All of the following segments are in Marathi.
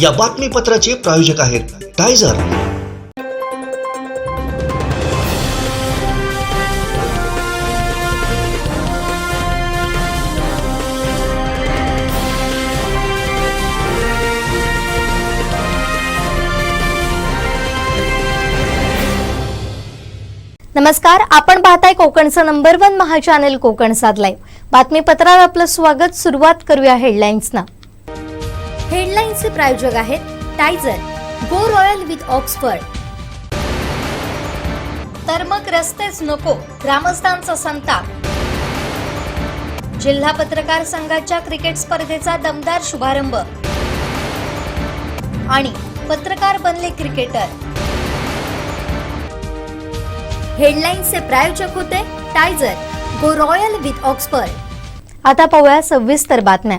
या बातमीपत्राचे प्रायोजक आहेत टायझर. नमस्कार आपण पाहताय कोकणचं नंबर वन महा कोकण साधलाय बातमीपत्रावर बातमीपत्रात आपलं स्वागत सुरुवात करूया हेडलाईन्सना हेडलाईन्सचे प्रायोजक आहेत टायझर गो रॉयल विथ ऑक्सफर्ड. तर मग रस्तेच नको ग्रामस्थांचा संताप. जिल्हा पत्रकार संघाच्या क्रिकेट स्पर्धेचा दमदार शुभारंभ. आणि पत्रकार बनले क्रिकेटर. हेडलाईन्सचे प्रायोजक होते टायझर गो रॉयल विथ ऑक्सफर्ड. आता पाहूया सविस्तर बातम्या.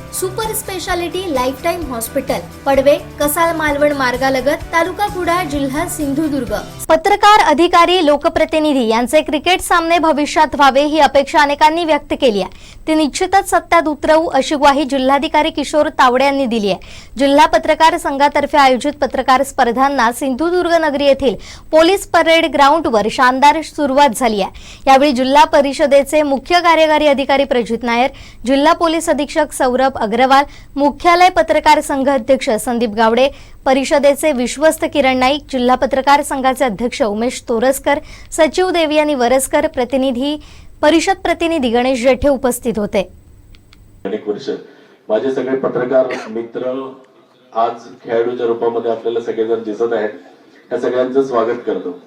Super speciality life time hospital Padve Kasal Malvan मार्गालगत तालुका कुडाळ जिल्हा सिंधुदुर्ग. पत्रकार अधिकारी लोकप्रतिनिधी यांचे क्रिकेट सामने भविष्यात व्हावे ही अपेक्षा अनेकांनी व्यक्त केली आहे. ती निश्चितच सत्यात उतरवू अशी ग्वाही जिल्हाधिकारी किशोर तावडे यांनी दिली आहे. जिल्हा पत्रकार संघातर्फे आयोजित पत्रकार स्पर्धांना सिंधुदुर्ग नगरी येथील पोलीस परेड ग्राउंडवर शानदार सुरुवात झाली आहे. यावेळी जिल्हा परिषदेचे मुख्य कार्यकारी अधिकारी प्रजित नायर जिल्हा पोलीस अधीक्षक सौरभ अग्रवाल मुख्यालय पत्रकार संघ अध्यक्ष संदीप गावडे परिषदेचे विश्वस्त किरण नाईक जिल्हा पत्रकार संघाचे अध्यक्ष उमेश तोरसकर सचिव देवयानी वरसकर प्रतिनिधी परिषद प्रतिनिधी गणेश जेठे उपस्थित होते. अनेक वर्ष. माझे सगळे पत्रकार मित्र आज खेळाडूच्या रूपामध्ये आपल्याला सगळेजण दिसत आहेत. त्या सगळ्यांचं स्वागत करतो.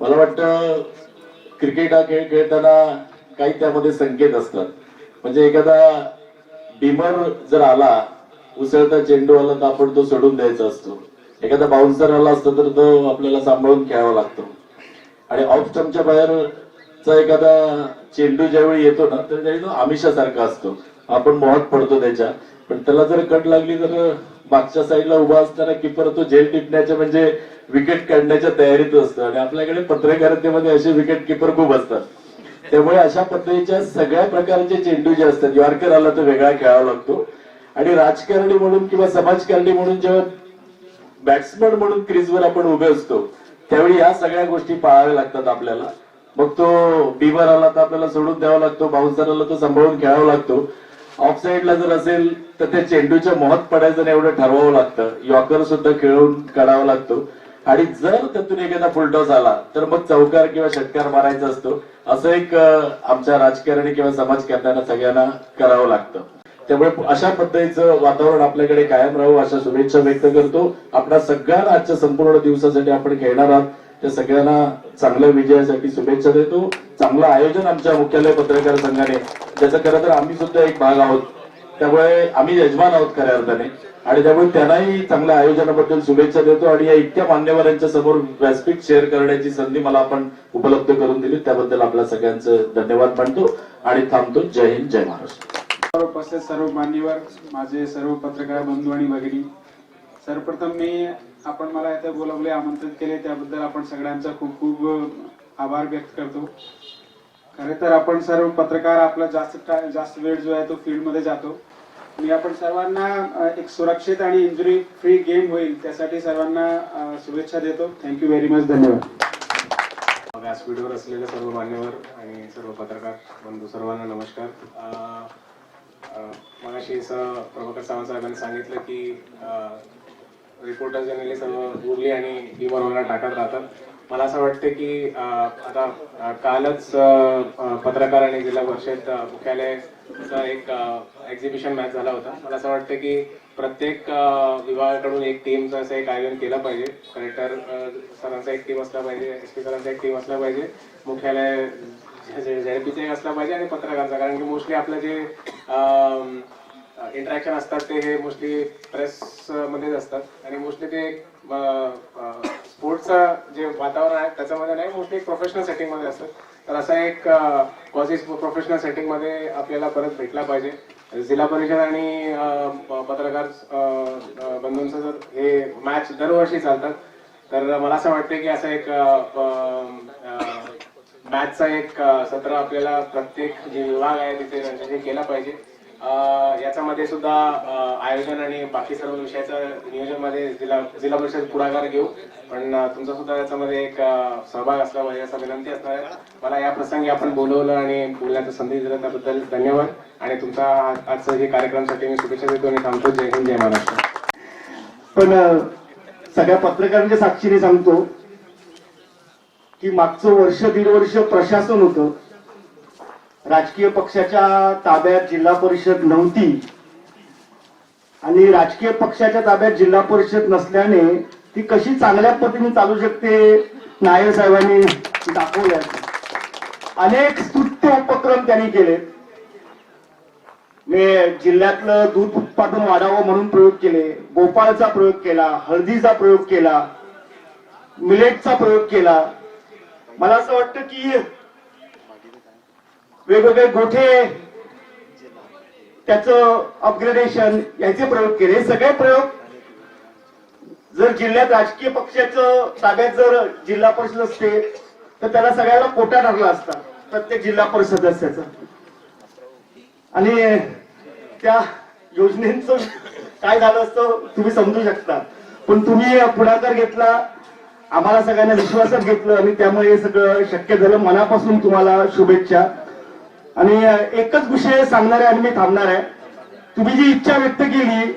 मला वाटतं क्रिकेट हा खेळ खेळताना काही त्यामध्ये संकेत असतात. म्हणजे एखादा डिमर जर आला उसळता चेंडू आला तर आपण तो सोडून द्यायचा असतो. एखादा बाउन्सर आला असतो तर तो आपल्याला सांभाळून खेळावा लागतो. आणि ऑफ स्टंपच्या बाहेरचा एखादा चेंडू ज्यावेळी येतो ना तर त्यावेळी तो आमिषासारखा असतो. आपण मोहात पडतो त्याच्या. पण त्याला जर कट लागली तर मागच्या साईडला उभा असताना किपर तो जेल टिपण्याच्या म्हणजे विकेट काढण्याच्या तयारीत असतो. आणि आपल्याकडे पत्रकारितेमध्ये असे विकेट किपर खूप असतात. त्यामुळे अशा पद्धतीच्या सगळ्या प्रकारचे चेंडू जे असतात यॉर्कर आला तर वेगळा खेळावा लागतो. आणि राजकारणी म्हणून किंवा समाजकारणी म्हणून जेव्हा बॅट्समन म्हणून क्रीजवर आपण उभे असतो त्यावेळी या सगळ्या गोष्टी पाळाव्या लागतात आपल्याला. मग तो बिवर आला तर आपल्याला सोडून द्यावा लागतो बाउन्सर आला तर सांभाळून खेळावा लागतो. ऑफ साईडला जर असेल तर त्या चेंडूच्या मोहत पडायचं नाही एवढं ठरवावं लागतं. यॉकर सुद्धा खेळून काढावा लागतो. आणि जर त्यातून एखादा फुलटॉस आला तर मग चौकार किंवा षटकार मारायचा असतो. असं एक आमच्या राजकारणी किंवा समाजकारण्यांना सगळ्यांना करावं लागतं. त्यामुळे अशा पद्धतीचं वातावरण आपल्याकडे कायम राहू अशा शुभेच्छा व्यक्त करतो. आपल्या सगळ्यांना आजच्या संपूर्ण दिवसासाठी आपण खेळणार आहात. त्या सगळ्यांना चांगल्या विजयासाठी शुभेच्छा देतो. चांगलं आयोजन आमच्या मुख्यालय पत्रकार संघाने ज्याचं खरं तर आम्ही सुद्धा एक भाग आहोत. त्यामुळे आम्ही यजमान आहोत खऱ्या अर्थाने. आणि त्यामुळे त्यांनाही चांगल्या आयोजनाबद्दल शुभेच्छा देतो आणि या इतक्या मान्यवरांच्या समोर व्यासपीठ शेअर करण्याची संधी मला आपण उपलब्ध करून दिली. त्याबद्दल आपल्या सगळ्यांचं धन्यवाद मानतो आणि थांबतो. जय हिंद जय महाराष्ट्र. सर्व उपस्थित सर्व मान्यवर माझे सर्व पत्रकार बंधू आणि भगिनी सर्वप्रथम मी आपण मला इथे बोलावले आमंत्रित केले त्याबद्दल आपण सगळ्यांचा खूप खूप आभार व्यक्त करतो. खरे तर आपण सर्व पत्रकार आपला जास्त जास्त वेळ जो आहे तो फील्डमध्ये जातो. मी आपण सर्वांना एक सुरक्षित आणि इंजुरी फ्री गेम होईल त्यासाठी सर्वांना शुभेच्छा देतो. थँक्यू व्हेरी मच धन्यवाद. व्यासपीठवर असलेले सर्व मान्यवर आणि सर्व पत्रकार बंधू सर्वांना नमस्कार. मगाशी स प्रभाकर सावंत साहेबांनी सांगितलं की रिपोर्टर जनरली सर्व उरली आणि भीमर वगैरे टाकत राहतात. मला असं वाटतं की आता कालच पत्रकार आणि जिल्हा परिषद मुख्यालयाचा एक एक्झिबिशन मॅच झाला होता. मला असं वाटतं की प्रत्येक विभागाकडून एक टीमचं असं एक आयोजन केलं पाहिजे. कलेक्टर सरांचा एक टीम असला पाहिजे एस पी सरांचा एक टीम असला पाहिजे मुख्यालय झेडपीचा एक असला पाहिजे आणि पत्रकारांचा. कारण की मोस्टली आपलं जे इंटरॅक्शन असतात ते हे मोस्टली प्रेस मध्येच असतात. आणि मोस्टली ते स्पोर्ट्सचं जे वातावरण आहे त्याच्यामध्ये नाही मोस्टली प्रोफेशनल सेटिंगमध्ये असतं. तर असा एक कॉलेज प्रोफेशनल सेटिंगमध्ये आपल्याला परत भेटला पाहिजे. जिल्हा परिषद आणि प- पत्रकार बंधूंचं जर हे मॅच दरवर्षी चालतात तर मला असं वाटतं की असं एक मॅचचा एक सत्र आपल्याला प्रत्येक जे विभाग आहे तिथे केला पाहिजे. याच्यामध्ये सुद्धा आयोजन आणि बाकी सर्व विषयाचं नियोजनमध्ये जिल्हा जिल्हा परिषद पुढाकार घेऊ. पण तुमचा सुद्धा याच्यामध्ये एक सहभाग असला पाहिजे असा विनंती असणार आहे. मला या प्रसंगी आपण बोलवलं आणि बोलण्याचा संधी दिला त्याबद्दल धन्यवाद. आणि तुमचा आ- आजचं हे कार्यक्रमासाठी मी शुभेच्छा देतो आणि थांबतो. जय हिंद जय महाराष्ट्र. पण सगळ्या पत्रकारांच्या साक्षीने सांगतो की मागचं वर्ष दीड वर्ष प्रशासन होतं. राजकीय पक्षाच्या ताब्यात जिल्हा परिषद नव्हती. आणि राजकीय पक्षाच्या ताब्यात जिल्हा परिषद नसल्याने ती कशी चांगल्या पद्धतीने चालू शकते नायर साहेबांनी दाखवल्या. अनेक स्तुत्य उपक्रम त्यांनी केले मी जिल्ह्यातलं दूध उत्पादन वाढावं म्हणून प्रयोग केले गोपाळचा प्रयोग केला हळदीचा प्रयोग केला मिलेटचा प्रयोग केला. मला असं वाटतं की वेगवेगळे गोठे त्याचं अपग्रेडेशन याचे प्रयोग केले. सगळे प्रयोग जर जिल्ह्यात राजकीय पक्षाचं ताब्यात जर जिल्हा परिषद असते तर त्याला सगळ्याला कोटा ठरला असता प्रत्येक जिल्हा परिषद सदस्याचा आणि त्या योजनेचं काय झालं असतं तुम्ही समजू शकता. पण तुम्ही पुढाकार घेतला आम्हाला सगळ्यांना विश्वासात घेतलं आणि त्यामुळे हे सगळं शक्य झालं. मनापासून तुम्हाला शुभेच्छा. आणि एकच विषय सांगणार आहे आणि मी थांबणार आहे. तुम्ही जी इच्छा व्यक्त केली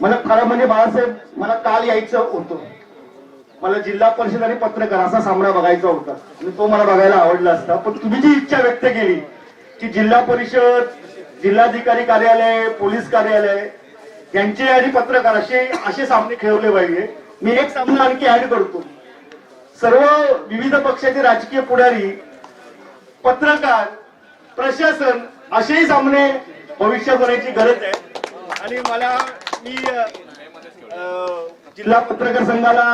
मला खरं म्हणजे बाळासाहेब मला काल यायचं होतं. मला जिल्हा परिषद आणि पत्रकार असा सामना बघायचा होता. आणि तो मला बघायला आवडला असता. पण तुम्ही जी इच्छा व्यक्त केली की जिल्हा परिषद जिल्हाधिकारी कार्यालय पोलीस कार्यालय यांचे आणि पत्रकार असे असे सामने खेळवले पाहिजे. मी एक सामना आणखी ऍड करतो. सर्व विविध पक्षाचे राजकीय पुढारी पत्रकार प्रशासन असेही सामने भविष्यात होण्याची गरज आहे. आणि मला मी जिल्हा पत्रकार संघाला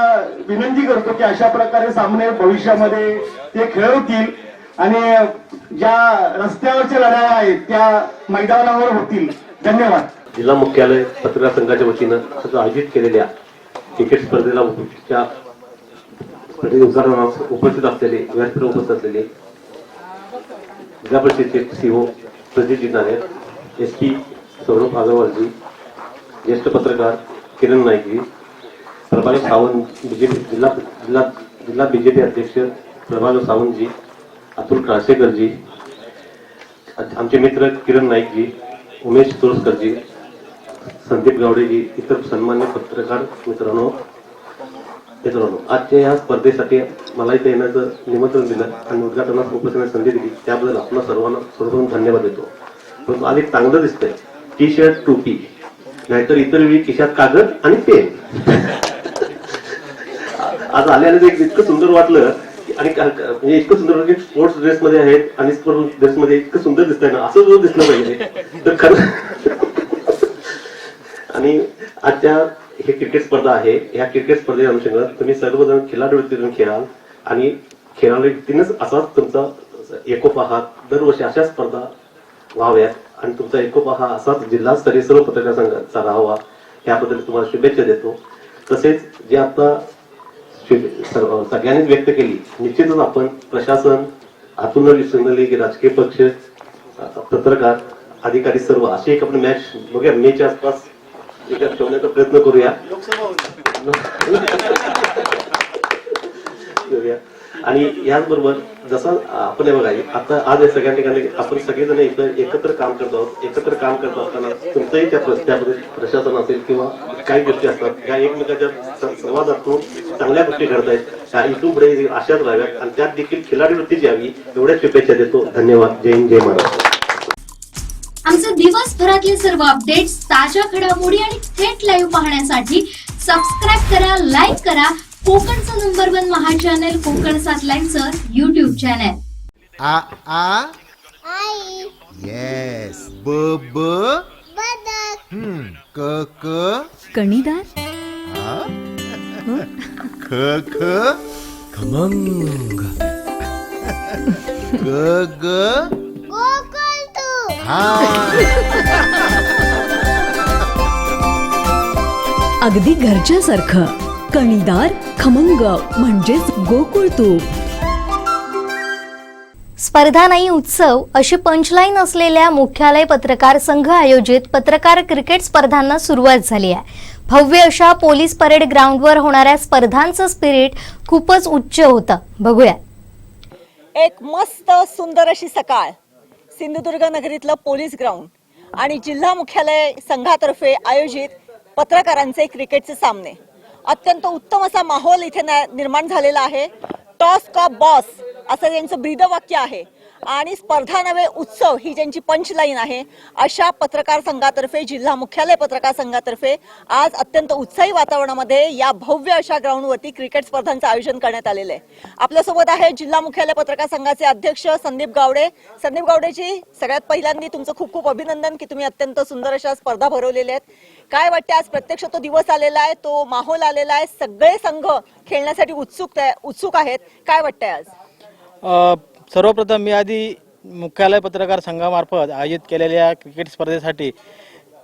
विनंती करतो की अशा प्रकारे सामने भविष्यामध्ये ते खेळवतील आणि ज्या रस्त्यावरच्या लढाया आहेत त्या मैदानावर होतील. धन्यवाद. जिल्हा मुख्यालय पत्रकार संघाच्या वतीनं आज आयोजित केलेल्या क्रिकेट स्पर्धेला उपस्थित असलेले व्यासपीठ उपस्थित असलेले जिल्हा परिषदेचे ओ प्रदीप जिनारे एस पी सौरभ अगरवालजी ज्येष्ठ पत्रकार किरण नाईकजी प्रभावी सावंत बीजेपी जिल्हा जिल्हा जिल्हा बीजेपी अध्यक्ष प्रभावी सावंतजी अतुल काळसेकरजी आमचे मित्र किरण नाईकजी उमेश तुळसकरजी संदीप गावडेजी इतर सन्मान्य पत्रकार मित्रांनो मित्रांनो आजच्या या स्पर्धेसाठी मला इथे येण्याचं निमंत्रण दिलं आणि उद्घाटनास उपस्थित संधी दिली. त्याबद्दल आपण सर्वांना सर्वप्रथम धन्यवाद देतो. परंतु आज एक चांगलं दिसतंय. टी शर्ट टोपी. नाहीतर इतर वेळी खिशात कागद आणि पेन. आज आले एक इतकं सुंदर वाटलं की- आणि म्हणजे इतकं सुंदर की स्पोर्ट्स ड्रेस मध्ये आहेत आणि स्पोर्ट्स ड्रेस मध्ये इतकं सुंदर दिसतंय ना. असं जो दिसलं पाहिजे. तर खरं आणि आजच्या हे क्रिकेट स्पर्धा आहे. या क्रिकेट स्पर्धेच्या अनुषंगाने तुम्ही सर्वजण खिलाडू वृत्तीतून खेळाल आणि खेळाडू वृत्तीनेच असाच तुमचा एकोपा हा दरवर्षी अशा स्पर्धा व्हाव्यात आणि तुमचा एकोपा हा असाच जिल्हास्तरीय सर्व पत्रकार संघाचा राहावा. याबद्दल तुम्हाला शुभेच्छा देतो. तसेच जे आता शुभे- सर्व- सगळ्यांनीच व्यक्त केली निश्चितच आपण प्रशासन आतून विसरलेले की राजकीय पक्ष पत्रकार अधिकारी सर्व अशी एक आपण मॅच बघूया मेच्या आसपास एका ठेवण्याचा प्रयत्न करूया. करूया. आणि याचबरोबर जसं आपण हे बघा आता आज या सगळ्या ठिकाणी आपण सगळेजण इथं एकत्र काम करतो आहोत. एकत्र काम करत असताना तुमचंही त्या त्यामध्ये प्रशासन असेल किंवा काही गोष्टी असतात या एकमेकाच्या संवादातून चांगल्या गोष्टी घडत आहेत त्या इथून पुढे अशाच राहाव्यात. आणि त्यात देखील खिलाडी वृत्तीची यावी. एवढ्या शुभेच्छा देतो. धन्यवाद. जय हिंद जय महाराष्ट्र. आमचे दिवसभरातले सर्व अपडेट्स ताज्या घडामोडी आणि थेट लाईव्ह पाहण्यासाठी सबस्क्राईब करा लाईक करा. कोकणचं नंबर वन महा चॅनल कोकण सात लाईनचं युट्यूब चॅनल आ आ? आई. येस ब ब? बदक. क क? कणीदार? ख ख? खमंग. ग ग? हा अगदी घरच्यासारखं. कणीदार खमंग म्हणजेच गोकुळ तूप. स्पर्धा नाही उत्सव अशी पंचलाईन असलेल्या मुख्यालय पत्रकार संघ आयोजित पत्रकार क्रिकेट स्पर्धांना सुरुवात झाली आहे. भव्य अशा पोलीस परेड ग्राउंडवर होणाऱ्या स्पर्धांचं स्पिरिट खूपच उच्च होतं. बघूया. एक मस्त सुंदर अशी सकाळ. सिंधुदुर्ग नगरीतलं पोलीस ग्राउंड आणि जिल्हा मुख्यालय संघातर्फे आयोजित पत्रकारांचे क्रिकेटचे सामने. अत्यंत उत्तम असा माहोल इथे निर्माण झालेला आहे. टॉस का बॉस असं त्यांचं ब्रीदवाक्य आहे. आणि स्पर्धा नव्हे उत्सव ही ज्यांची पंचलाईन आहे अशा पत्रकार संघातर्फे जिल्हा मुख्यालय पत्रकार संघातर्फे आज अत्यंत उत्साही वातावरणामध्ये या भव्य अशा ग्राउंडवरती क्रिकेट स्पर्धांचं आयोजन करण्यात आलेलं आहे. आपल्यासोबत आहे जिल्हा मुख्यालय पत्रकार संघाचे अध्यक्ष संदीप गावडे. संदीप गावडेजी सगळ्यात पहिल्यांदा तुमचं खूप खूप अभिनंदन की तुम्ही अत्यंत सुंदर अशा स्पर्धा भरवलेल्या आहेत. काय वाटतं आज प्रत्यक्ष तो दिवस आलेला आहे तो माहोल आलेला आहे सगळे संघ खेळण्यासाठी उत्सुक उत्सुक आहेत. काय वाटतंय आज? सर्वप्रथम मी आधी मुख्यालय पत्रकार संघामार्फत आयोजित केलेल्या क्रिकेट स्पर्धेसाठी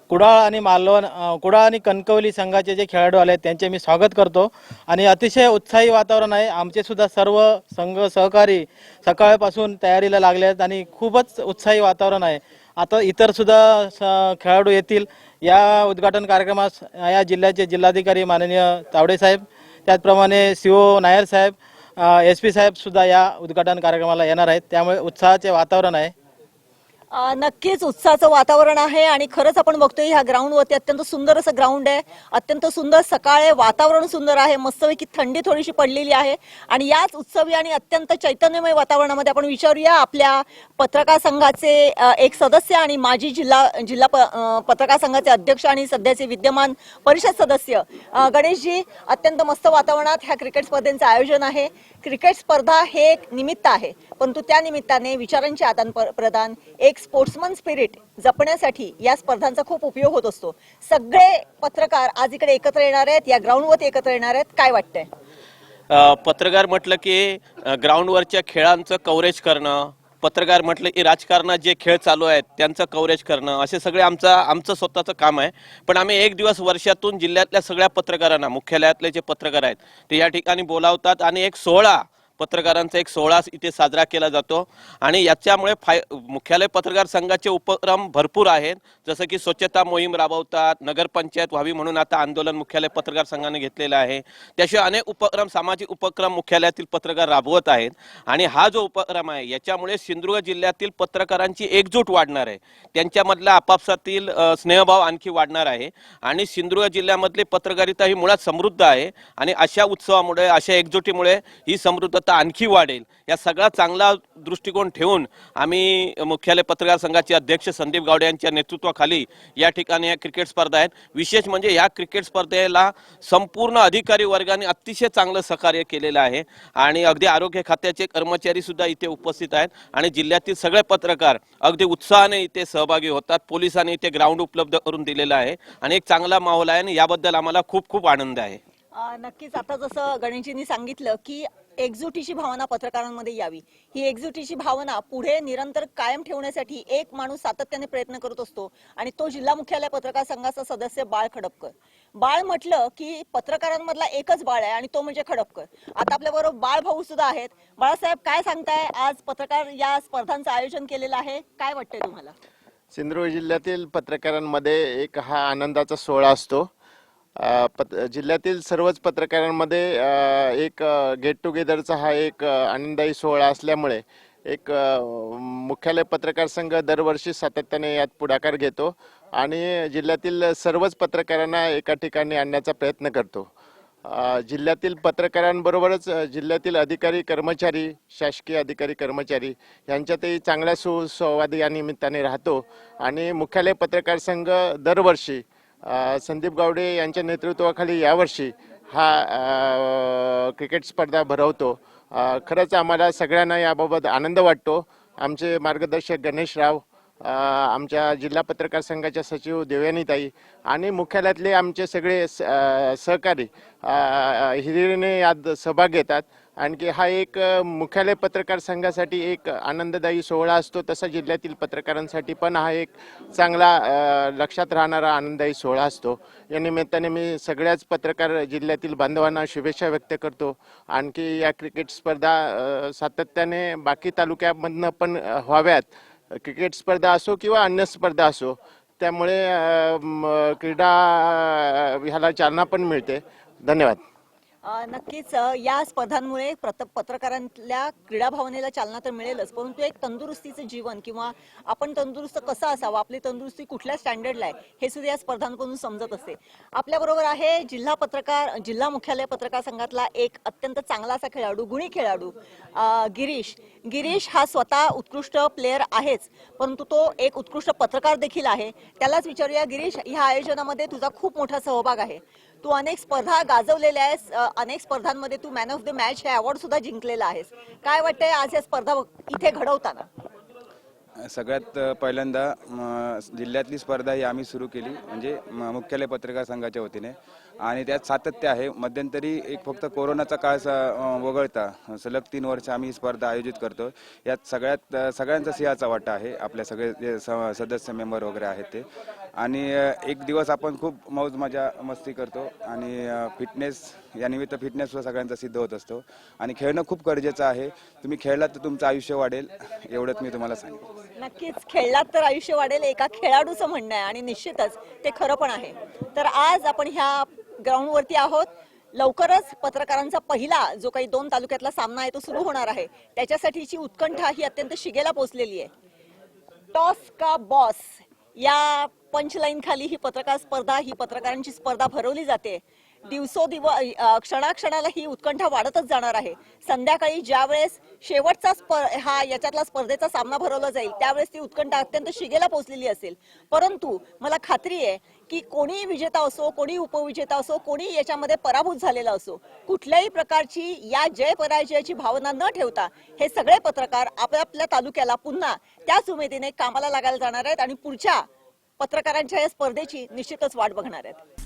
कुडाळ आणि मालवण कुडाळ आणि कणकवली संघाचे जे खेळाडू आले त्यांचे मी स्वागत करतो. आणि अतिशय उत्साही वातावरण आहे. आमचे सुद्धा सर्व संघ सहकारी सकाळपासून तयारीला लागले आहेत आणि खूपच उत्साही वातावरण आहे. आता इतर सुद्धा स- खेळाडू येतील. या उद्घाटन कार्यक्रमास या जिल्ह्याचे जिल्हाधिकारी माननीय तावडे साहेब त्याचप्रमाणे सी ओ नायर साहेब एस पी साहेबसुद्धा या उद्घाटन कार्यक्रमाला येणार आहेत. त्यामुळे उत्साहाचे वातावरण आहे. नक्कीच उत्साहाचं वातावरण आहे आणि खरंच आपण बघतोय ह्या ग्राउंडवरती अत्यंत सुंदर असं ग्राउंड आहे. अत्यंत सुंदर सकाळ आहे वातावरण सुंदर आहे. मस्तपैकी थंडी थोडीशी पडलेली आहे. आणि याच उत्सवी आणि अत्यंत चैतन्यमय वातावरणामध्ये आपण विचारूया आपल्या पत्रकार संघाचे एक सदस्य आणि माजी जिल्हा जिल्हा प- पत्रकार संघाचे अध्यक्ष आणि सध्याचे विद्यमान परिषद सदस्य. गणेशजी अत्यंत मस्त वातावरणात ह्या क्रिकेट स्पर्धेचं आयोजन आहे. क्रिकेट स्पर्धा हे एक निमित्त आहे. परंतु त्या निमित्ताने विचारांचे आदान प्रदान एक स्पोर्ट्समन स्पिरिट जपण्यासाठी या स्पर्धांचा खूप उपयोग होत असतो. सगळे पत्रकार आज इकडे एकत्र येणार आहेत या ग्राउंडवरती एकत्र येणार आहेत. काय वाटतंय? पत्रकार म्हटलं की ग्राउंडवरच्या खेळांचं कव्हरेज करणं पत्रकार म्हटलं की राजकारणात जे खेळ चालू आहेत त्यांचं कव्हरेज करणं असे सगळे आमचं आमचं स्वतःचं काम आहे. पण आम्ही एक दिवस वर्षातून जिल्ह्यातल्या सगळ्या पत्रकारांना मुख्यालयातले जे पत्रकार आहेत ते या ठिकाणी बोलावतात आणि एक सोहळा पत्रकारांचा एक सोहळा इथे साजरा केला जातो आणि याच्यामुळे फाय मुख्यालय पत्रकार संघाचे उपक्रम भरपूर आहेत. जसं की स्वच्छता मोहीम राबवतात नगरपंचायत व्हावी म्हणून आता आंदोलन मुख्यालय पत्रकार संघाने घेतलेलं आहे. त्याशिवाय अनेक उपक्रम सामाजिक उपक्रम मुख्यालयातील पत्रकार राबवत आहेत. आणि हा जो उपक्रम आहे याच्यामुळे सिंधुदुर्ग जिल्ह्यातील पत्रकारांची एकजूट वाढणार आहे. त्यांच्यामधला आपापसातील स्नेहभाव आणखी वाढणार आहे. आणि सिंधुदुर्ग जिल्ह्यामधली पत्रकारिता ही मुळात समृद्ध आहे. आणि अशा उत्सवामुळे अशा एकजुटीमुळे ही समृद्धता आणखी वाढेल या सगळा चांगला दृष्टिकोन ठेवून आम्ही मुख्यालय पत्रकार संघाचे अध्यक्ष संदीप गावडे यांच्या नेतृत्वाखाली या ठिकाणी या क्रिकेट स्पर्धा आहेत. विशेष म्हणजे या क्रिकेट स्पर्धेला संपूर्ण अधिकारी वर्गाने अतिशय चांगलं सहकार्य केलेलं आहे आणि अगदी आरोग्य खात्याचे कर्मचारी सुद्धा इथे उपस्थित आहेत आणि जिल्ह्यातील सगळे पत्रकार अगदी उत्साहाने इथे सहभागी होतात. पोलिसांनी इथे ग्राउंड उपलब्ध करून दिलेलं आहे आणि एक चांगला माहोल आहे आणि याबद्दल आम्हाला खूप खूप आनंद आहे. नक्कीच. आता जसं गणेशजींनी सांगितलं की एकजुटीची भावना पत्रकारांमध्ये यावी. ही एकजुटीची भावना पुढे निरंतर कायम ठेवण्यासाठी एक माणूस सातत्याने प्रयत्न करत असतो आणि तो जिल्हा मुख्यालय पत्रकार संघाचा सदस्य बाळ खडपकर. बाळ म्हटलं की पत्रकारांमधला एकच बाळ आहे आणि तो म्हणजे खडपकर. आता आपल्या बरोबर बाळ भाऊ सुद्धा आहेत. बाळासाहेब काय सांगताय? आज पत्रकार या स्पर्धांचं आयोजन केलेलं आहे. काय वाटतंय तुम्हाला? सिंधुदुर्ग जिल्ह्यातील पत्रकारांमध्ये एक हा आनंदाचा सोहळा असतो. पत जिल्ह्यातील सर्वच पत्रकारांमध्ये एक गेट टुगेदरचा हा एक आनंददायी सोहळा असल्यामुळे एक मुख्यालय पत्रकार संघ दरवर्षी सातत्याने यात पुढाकार घेतो आणि जिल्ह्यातील सर्वच पत्रकारांना एका ठिकाणी आणण्याचा प्रयत्न करतो. जिल्ह्यातील पत्रकारांबरोबरच जिल्ह्यातील अधिकारी कर्मचारी शासकीय अधिकारी कर्मचारी यांच्यातही चांगला सुसंवाद या निमित्ताने राहतो आणि मुख्यालय पत्रकार संघ दरवर्षी संदीप गावडे यांच्या नेतृत्वाखाली यावर्षी हा क्रिकेट स्पर्धा भरवतो. खरंच आम्हाला सगळ्यांना याबाबत आनंद वाटतो. आमचे मार्गदर्शक गणेश राव आमच्या जिल्हा पत्रकार संघाच्या सचिव देवयानीताई आणि मुख्यालयातले आमचे सगळे स- सहकारी हिरिरीने यात सहभाग घेतात. आणखी हा एक मुख्यालय पत्रकार संघासाठी एक आनंददायी सोहळा असतो. तसा जिल्ह्यातील पत्रकारांसाठी पण हा एक चांगला लक्षात राहणारा आनंददायी सोहळा असतो. या निमित्ताने मी सगळ्याच पत्रकार जिल्ह्यातील बांधवांना शुभेच्छा व्यक्त करतो. आणखी या क्रिकेट स्पर्धा सातत्याने बाकी तालुक्यामधनं पण व्हाव्यात. क्रिकेट स्पर्धा असो किंवा अन्य स्पर्धा असो त्यामुळे म, क्रीडा ह्याला चालना पण मिळते. धन्यवाद. नक्कीच या स्पर्धांमुळे पत्रकारांतल्या क्रीडा भावनेला चालना तर मिळेलच परंतु एक तंदुरुस्तीचं जीवन किंवा आपण तंदुरुस्त कसं असावं आपली तंदुरुस्ती कुठल्या स्टँडर्डला आहे हे सुद्धा या स्पर्धांकडून समजत असते. आपल्याबरोबर आहे जिल्हा पत्रकार जिल्हा मुख्यालय पत्रकार संघातला एक अत्यंत चांगला असा खेळाडू गुणी खेळाडू गिरीश. गिरीश हा स्वतः उत्कृष्ट प्लेअर आहेच परंतु तो एक उत्कृष्ट पत्रकार देखील आहे. त्यालाच विचारूया गिरीश ह्या आयोजनामध्ये तुझा खूप मोठा सहभाग आहे. तू अनेक स्पर्धा गाजवलेल्या आहेस अनेक स्पर्धांमध्ये तू मॅन ऑफ द मॅच हे अवॉर्ड सुद्धा जिंकलेला आहेस. काय वाटतंय आज या स्पर्धा इथे घडवताना? सगळ्यात पहिल्यांदा म, जिल्ह्यातली स्पर्धा ही आम्ही सुरू केली. म्हणजे म, मुख्यालय पत्रकार संघाच्या वतीने. आणि त्यात सातत्य आहे. मध्यंतरी एक फक्त कोरोनाचा काळ स- वगळता सलग तीन वर्ष आम्ही ही स्पर्धा आयोजित करतो. यात सगळ्यात सगळ्यांचा सिंहाचा वाटा आहे. आपल्या सगळे जे स- सदस्य मेंबर वगैरे आहेत ते. आणि एक दिवस आपण खूप मौज मजा मस्ती करतो. आणि फिटनेस यानिमित्त फिटनेस सगळ्यांचा सिद्ध होत असतो. आणि खेळणं खूप गरजेचं आहे. तुम्ही खेळलात तर तुमचं आयुष्य वाढेल एवढंच मी तुम्हाला सांगेन. नक्कीच खेळलात तर आयुष्य वाढेल. एका खेळाडूचं म्हणणं आहे आणि निश्चितच ते खरं पण आहे. तर आज आपण ह्या ग्राउंडवरती आहोत. लवकरच पत्रकारांचा पहिला जो काही दोन तालुक्यातला सामना आहे तो सुरू होणार आहे. त्याच्यासाठीची उत्कंठा ही अत्यंत शिगेला पोचलेली आहे. टॉस का बॉस? या पंचलाईन खाली ही पत्रकार स्पर्धा ही पत्रकारांची स्पर्धा भरवली जाते. दिवसोदिव क्षणाक्षणाला ही उत्कंठा वाढतच जाणार आहे. संध्याकाळी ज्यावेळेस शेवटचा स्प- हा याच्यातला स्पर्धेचा सामना भरवला जाईल त्यावेळेस ती उत्कंठा अत्यंत शिगेला पोहोचलेली असेल. परंतु मला खात्री आहे की कोणी विजेता असो कोणी उपविजेता असो कोणी याच्यामध्ये पराभूत झालेला असो कुठल्याही प्रकारची या जय पराजयाची भावना न ठेवता हे सगळे पत्रकार आपापल्या तालुक्याला पुन्हा त्याच उमेदीने कामाला लागायला जाणार आहेत आणि पुढच्या पत्रकारांच्या या स्पर्धेची निश्चितच वाट बघणार आहेत.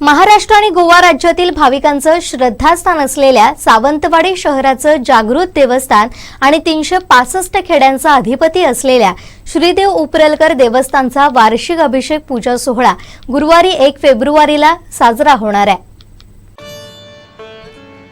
महाराष्ट्र आणि गोवा राज्यातील भाविकांचं श्रद्धास्थान असलेल्या सावंतवाडी शहराचं जागृत देवस्थान आणि तीनशे पासष्ट खेड्यांचा अधिपती असलेल्या श्रीदेव उपरलकर देवस्थानचा वार्षिक अभिषेक पूजा सोहळा गुरुवारी एक फेब्रुवारीला साजरा होणार आहे.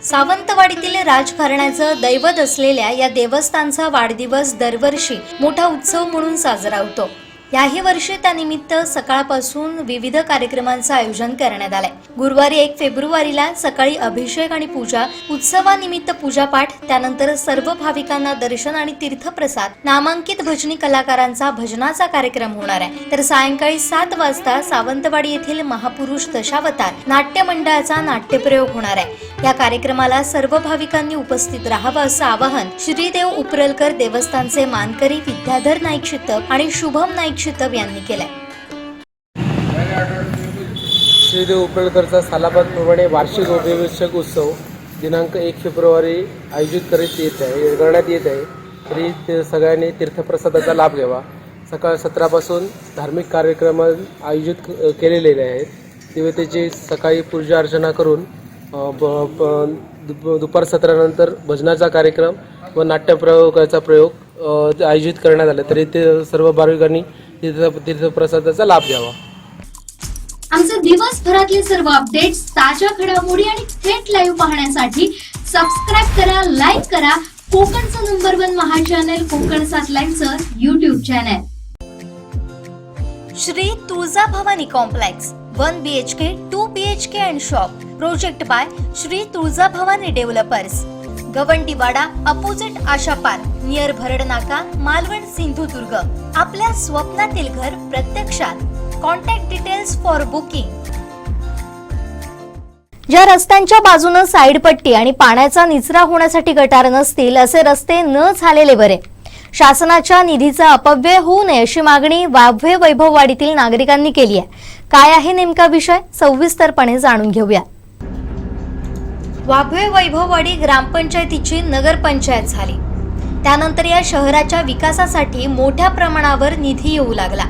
सावंतवाडीतील राजघराण्याचं दैवत असलेल्या या देवस्थानचा वाढदिवस दरवर्षी मोठा उत्सव म्हणून साजरा होतो. याही वर्षी त्यानिमित्त सकाळपासून विविध कार्यक्रमांचं आयोजन करण्यात आलंय. गुरुवारी एक फेब्रुवारीला सकाळी अभिषेक आणि पूजा उत्सवानिमित्त पूजापाठ त्यानंतर सर्व भाविकांना दर्शन आणि तीर्थप्रसाद नामांकित भजनी कलाकारांचा भजनाचा कार्यक्रम होणार आहे. तर सायंकाळी सात वाजता सावंतवाडी येथील महापुरुष दशावतार नाट्य मंडळाचा नाट्यप्रयोग होणार आहे. या कार्यक्रमाला सर्व भाविकांनी उपस्थित राहावं असं आवाहन श्रीदेव उपरलकर देवस्थानचे मानकरी विद्याधर नाईक शितप आणि शुभम नाईक शितप यांनी केलंय. श्रीदेव उपळकरचा सालाबादप्रमाणे वार्षिक अभिषेक उत्सव दिनांक एक फेब्रुवारी आयोजित करीत येत आहे करण्यात येत आहे. तरी ते सगळ्यांनी तीर्थप्रसादाचा लाभ घ्यावा. सकाळ सतरापासून धार्मिक कार्यक्रम आयोजित केलेले आहेत. देवतेची सकाळी पूजा अर्चना करून दुपार सत्रानंतर भजनाचा कार्यक्रम व नाट्यप्रयोगाचा प्रयोग आयोजित करण्यात आला. तरी ते सर्व भाविकांनी तीर्थ तीर्थप्रसादाचा लाभ घ्यावा. आमचे दिवसभरातले सर्व अपडेट्स ताज्या घडामोडी आणि थेट लाईव्ह पाहण्यासाठी सबस्क्राईब करा लाईक करा. कोकणचं नंबर वन महा चॅनल कोकण सात लाईनचं YouTube channel Shri Tuljabhavani complex one B H K two B H K and shop project by Shri Tuljabhavani developers Gawandiwada opposite Asha park near Bharad नाका मालवण सिंधुदुर्ग आपल्या स्वप्नातील घर प्रत्यक्षात कॉन्टॅक्ट डिटेल्स फॉर बुकिंग ज्या रस्त्यांच्या बाजूनं साईड पट्टी आणि पाण्याचा निचरा होण्यासाठी गटार नसतील असे रस्ते न झालेले बरे. शासनाच्या निधीचा अपव्यय होऊ नये अशी मागणी वाभे वैभववाडीतील नागरिकांनी केली आहे. काय आहे नेमका विषय? सविस्तरपणे जाणून घेऊया. वाभवे वैभववाडी ग्रामपंचायतीची नगरपंचायत झाली. त्यानंतर या शहराच्या विकासासाठी मोठ्या प्रमाणावर निधी येऊ लागला.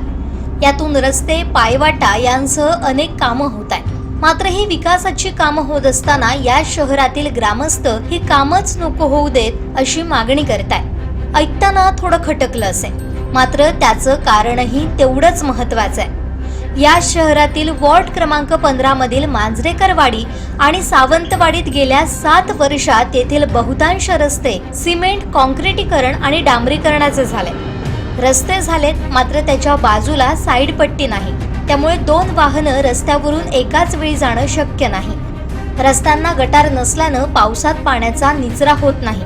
यातून रस्ते पायवाटा यांसह अनेक कामं होत आहेत. मात्र ही विकासाची कामं होत असताना या शहरातील ग्रामस्थ ही कामच नको होऊ देत अशी मागणी करताय ऐकताना थोडं खटकलं असेल. मात्र त्याचं कारणही तेवढंच महत्वाचं आहे. या शहरातील वॉर्ड क्रमांक पंधरा मधील मांजरेकरवाडी आणि सावंतवाडीत गेल्या सात वर्षात येथील बहुतांश रस्ते सिमेंट कॉन्क्रिटीकरण आणि डांबरीकरणाचे झाले. रस्ते झालेत मात्र त्याच्या बाजूला साईड पट्टी नाही. त्यामुळे दोन वाहनं रस्त्यावरून एकाच वेळी जाणं शक्य नाही. रस्त्यांना गटार नसल्यानं पावसात पाण्याचा निचरा होत नाही.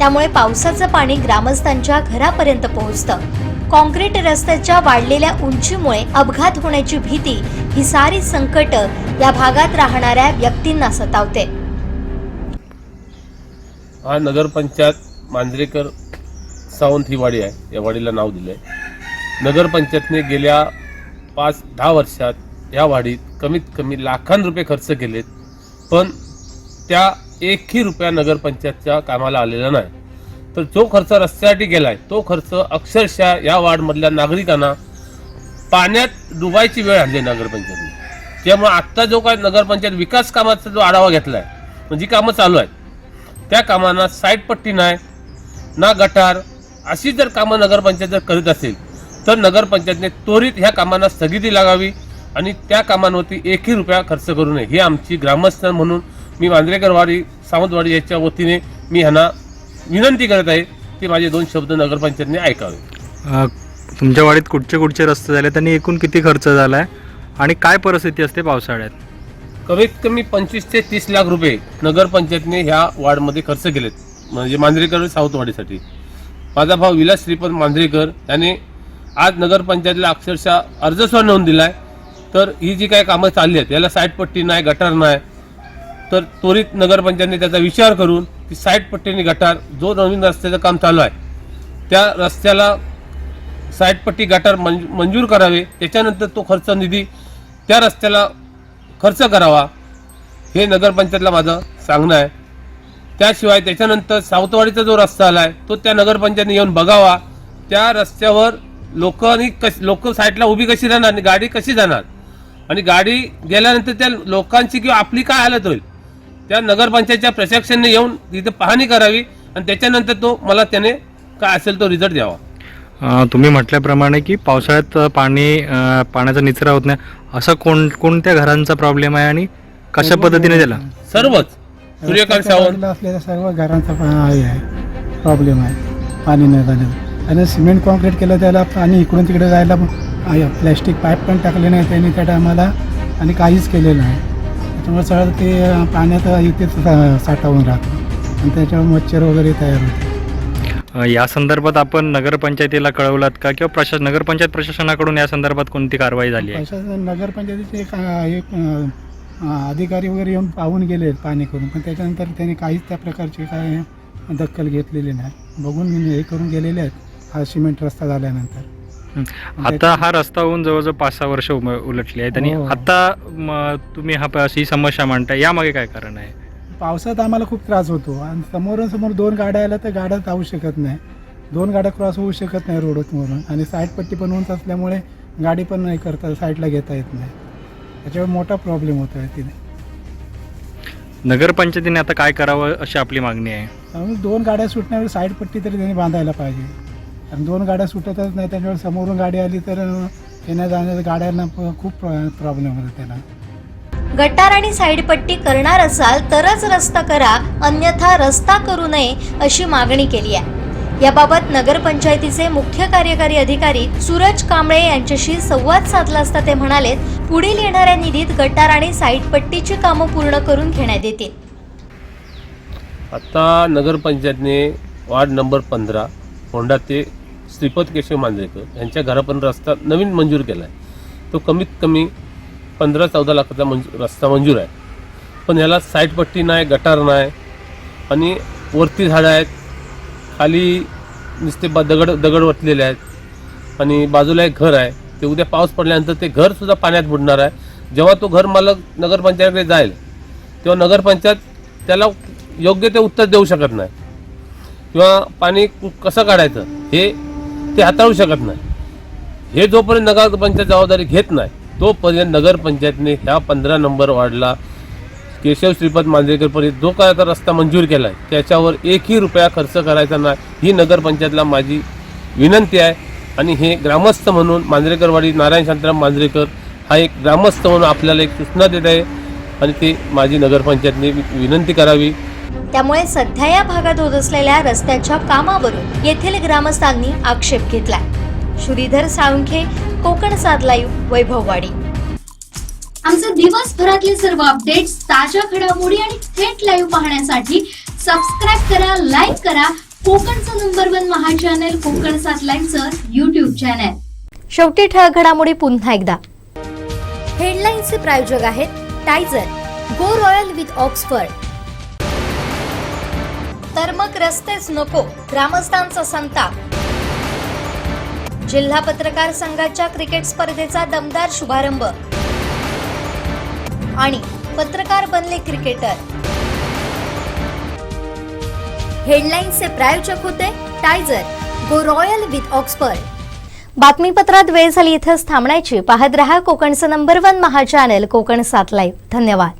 त्यामुळे पावसाचं पाणी ग्रामस्थांच्या घरापर्यंत पोहोचतं. कॉन्क्रीट रस्त्याच्या वाढलेल्या उंचीमुळे अपघात होण्याची भीती ही सारी संकट या भागात राहणाऱ्या व्यक्तींना सतावते. हा नगरपंचायत मांजरेकर सावंत ही वाडी आहे. या वाडीला नाव दिलं आहे नगरपंचायतने गेल्या पाच दहा वर्षात या वाडीत कमीत कमी लाखां रुपये खर्च केलेत. पण त्या एकही रुपया नगरपंचायतच्या कामाला आलेला नाही. तर जो खर्च रस्त्यासाठी गेलाय तो खर्च अक्षरशः या वार्डमधल्या नागरिकांना पाण्यात डुबायची वेळ आणली नगरपंचायतने. त्यामुळे आत्ता जो काय नगरपंचायत विकास कामाचा जो आढावा घेतलाय म्हणजे कामं चालू आहेत त्या कामांना साईड पट्टी नाही ना गटार अशी जर कामं नगरपंचायत जर करीत असेल तर नगरपंचायतने त्वरित ह्या कामांना स्थगिती लागावी आणि त्या कामांवरती एकही रुपया खर्च करू नये. ही आमची ग्रामस्थ म्हणून मी मांजरेकरवाडी सावंतवाडी याच्या वतीने मी ह्यांना विनंती करत आहे की माझे दोन शब्द नगरपंचायतने ऐकावे. तुमच्या वाडीत कुठचे कुठचे रस्ते झाले त्यांनी एकूण किती खर्च झालाय आणि काय परिस्थिती असते पावसाळ्यात? कमीत कमी पंचवीस ते तीस लाख रुपये नगरपंचायतने ह्या वार्डमध्ये खर्च केलेत म्हणजे मांजरेकर सावंतवाडीसाठी. माझा भाऊ विलास श्रीपद मांजरेकर याने आज नगरपंचायतीला अक्षरशः अर्ज सुद्धा नोंद दिलाय. तर ही जी काही कामं चालली आहेत याला साईड पट्टी नाही गटार नाही तर त्वरित नगरपंचायतने त्याचा विचार करून की साईड पट्टीने गटार जो नवीन रस्त्याचं काम चालू आहे त्या रस्त्याला साईड पट्टी गटार मंज मंजूर करावे. त्याच्यानंतर तो खर्च निधी त्या रस्त्याला खर्च करावा हे नगरपंचायतला माझं सांगणं आहे. त्याशिवाय त्याच्यानंतर सावतवाडीचा जो रस्ता आला आहे तो त्या नगरपंचायतने येऊन बघावा. त्या रस्त्यावर लोकांनी कश लोक साईडला उभी कशी राहणार आणि गाडी कशी जाणार? आणि गाडी गेल्यानंतर त्या लोकांची किंवा आपली काय हालत होईल? त्या नगरपंचायतच्या प्रशासनाने येऊन तिथे पाहणी करावी आणि त्याच्यानंतर तो मला त्याने काय असेल तो रिझल्ट द्यावा. अ, तुम्ही म्हटल्याप्रमाणे की पावसाळ्यात पाणी अ, पाण्याचा निचरा होत नाही. असं कोण कोणत्या घरांचा प्रॉब्लेम आहे आणि कशा पद्धतीने त्याला सर्वच. सूर्यकांत सावंत. असलेल्या सर्व घरांचा आहे प्रॉब्लेम आहे. पाणी न झालं. आणि सिमेंट कॉन्क्रीट केलं त्याला पाणी इकडून तिकडे जायला प्लॅस्टिक पाईप पण टाकले नाही त्यांनी त्या टायमाला आणि काहीच केलेलं नाही. त्याच्यामुळे सगळं ते पाण्यात इथेच साठवून राहतं. आणि त्याच्यावर मच्छर वगैरे तयार होते या संदर्भात आपण नगरपंचायतीला कळवलात का? किंवा प्रशासन नगरपंचायत प्रशासनाकडून या संदर्भात कोणती कारवाई झाली आहे? प्रशासन नगरपंचायतीचे एक एक अधिकारी वगैरे येऊन पाहून गेले पाणी करून पण त्याच्यानंतर त्यांनी काहीच त्या प्रकारची काय दखल घेतलेली नाही. बघून हे करून गेलेले आहेत. हा सिमेंट रस्ता झाल्यानंतर. आता हा रस्ता होऊन जवळजवळ पाच सहा वर्ष उलटली आहेत. आणि हो. आता तुम्ही हा ही समस्या मांडताय. यामागे काय कारण आहे? पावसात आम्हाला खूप त्रास होतो. आणि समोरून समोर दोन गाड्या आल्या तर गाड्या जाऊ शकत नाही. दोन गाड्या क्रॉस होऊ शकत नाही रोडवरून. आणि साईड पट्टी पण उंच असल्यामुळे गाडी पण नाही करता साईडला घेता येत नाही. त्याच्यावर मोठा प्रॉब्लेम होतो आहे तिथे. नगरपंचायतीने आता काय करावं अशी आपली मागणी आहे? दोन गाड्या सुटण्यावर साईड पट्टी तरी त्यांनी बांधायला पाहिजे. आणि दोन गाड्या सुटतच नाही त्याच्यावर समोरून गाडी आली तर येण्या जाण्याच्या गाड्यांना प- खूप प्रॉब्लेम होतो त्याला. गटार आणि साईड पट्टी करणार असाल तरच रस्ता करा अन्यथा रस्ता करू नये अशी मागणी केली आहे. याबाबत नगरपंचायतीचे मुख्य कार्यकारी अधिकारी सूरज कांबळे यांच्याशी संवाद साधला असता ते म्हणाले पुढील येणाऱ्या निधीत गटार आणि साईड पट्टीची कामं पूर्ण करून घेण्यात येतील. आता नगरपंचायतने वार्ड नंबर पंधरा होंडा ते श्रीपद केशव मांजरेकर यांच्या घरापर्यंत रस्ता नवीन मंजूर केला आहे तो कमीत कमी पंधरा चौदा लाखाचा मंजूर रस्ता मंजूर आहे. पण याला साईडपट्टी नाही गटार नाही आणि वरती झाडं आहेत. खाली नुसते बा दगड दगड वटलेले आहेत आणि बाजूला एक घर आहे. ते उद्या पाऊस पडल्यानंतर ते घरसुद्धा पाण्यात बुडणार आहे. जेव्हा तो घर मालक नगरपंचायतीकडे जाईल तेव्हा नगरपंचायत त्याला योग्य ते उत्तर देऊ शकत नाही. किंवा पाणी कसं काढायचं? हे ते हाताळू शकत नाही. हे जोपर्यंत नगरपंचायत जबाबदारी घेत नाही तोपर्यंत नगरपंचायतने ह्या पंधरा नंबर वाढला केशव श्रीपद मांजरेकरपर्यंत जो काय आता रस्ता मंजूर केला आहे त्याच्यावर एकही रुपया खर्च करायचा नाही. ही नगरपंचायतला माझी विनंती आहे. आणि हे ग्रामस्थ म्हणून मांजरेकरवाडी नारायण शांतराम मांजरेकर हा एक ग्रामस्थ म्हणून आपल्याला एक सूचना देत आहे. आणि ती माझी नगरपंचायतने विनंती करावी. त्यामुळे सध्या या भागात होत असलेल्या रस्त्याच्या कामावरून येथील ग्रामस्थांनी आक्षेप घेतलाय. श्रीधर साळुंखे कोकण सात लाईव्ह वैभववाडी. आमचे दिवसभरातले सर्व अपडेट्स ताज्या घडामोडी आणि थेट लाईव्ह पाहण्यासाठी सबस्क्राईब करा लाईक करा. कोकणचं number one Maha channel Konkan सात लाईव्हचं युट्यूब चॅनल शेवटी ठळक घडामोडी पुन्हा एकदा. हेडलाईन्सचे प्रायोजक आहेत Tyzer go royal with Oxford तर मग रस्तेच नको ग्रामस्थांचा संताप. जिल्हा पत्रकार संघाच्या क्रिकेट स्पर्धेचा दमदार शुभारंभ. आणि पत्रकार बनले क्रिकेटर. हेडलाईन्सचे प्रायोजक होते Tyzer go royal with Oxford. बातमीपत्रात वेळ झाली इथंच थांबण्याची. पाहत रहा कोकणचं number one Maha channel Konkan सात लाईव्ह धन्यवाद.